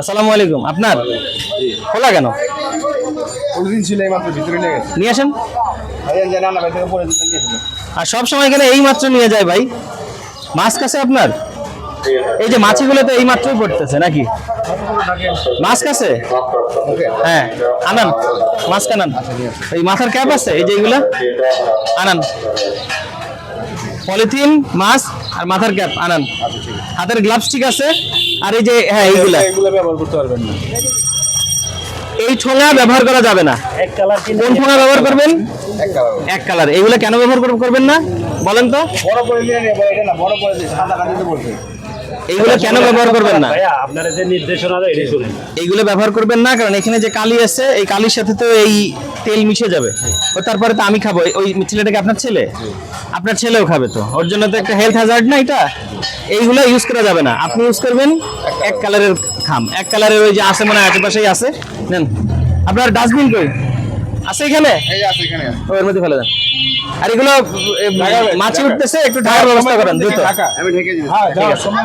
আসসালামু আলাইকুম। আপনার? খোলা কেন? কোনদিন ছিল এই মাত্র ভিতরে নিয়ে গেছে। নিয়ে আসেন। আর সব সময় এখানে এই মাত্র নিয়ে যায় ভাই। মাছ কাছে আপনার? এই যে মাছিগুলো তো এই মাত্রই পড়তেছে নাকি? মাছ কাছে? হ্যাঁ আনান। মাছ কানান। এই মাথার ক্যাপ আছে এই যে এইগুলা আনান। পলিথিন মাস্ক আর মাথার ক্যাপ আনান। হাতের গ্লাভস ঠিক আছে আর এই যে হ্যাঁ এইগুলা। এগুলো ব্যবহার করতে পারবেন না। এই ঠোঙা ব্যবহার করা যাবে না। এক কালার কোন ঠোঙা ব্যবহার করবেন? এক কালার এক কালার এইগুলো কেন ব্যবহার কর- করবেন না? বলেন তো। বড় করে বড় এটা না বড় করে দিয়ে সাদা কাটিতে বলছে এইগুলো কেন ব্যবহার করবেন না? ভাইয়া আপনারা যে নির্দেশনা দেয় এটাই শুনেন। এইগুলো ব্যবহার করবেন না কারণ এখানে যে কালি আছে এই কালির সাথে তো এই তেল মিশে যাবে। ও তারপরে তো আমি খাব। ওই ছেলেটাকে আপনার ছেলে? আপনার ছেলেও খাবে তো। ওর জন্য তো একটা হেলথ হ্যাজার্ড না এটা? এইগুলো ইউজ করা যাবে না। আপনি ইউজ করবেন এক কালারের খাম। এক কালারের ওই যে আছে মনে হয় আশেপাশেই আছে। নেন। আপনার ডাস্টবিন কই? আছে এখানে? এই আছে এখানে ওর মধ্যে ফেলে দেন। আর এগুলো মাছি উঠতেছে একটু ঢাকার ব্যবস্থা করেন দ্রুত। ঢাকা। আমি ঢেকে দিই হ্যাঁ যাও। সময়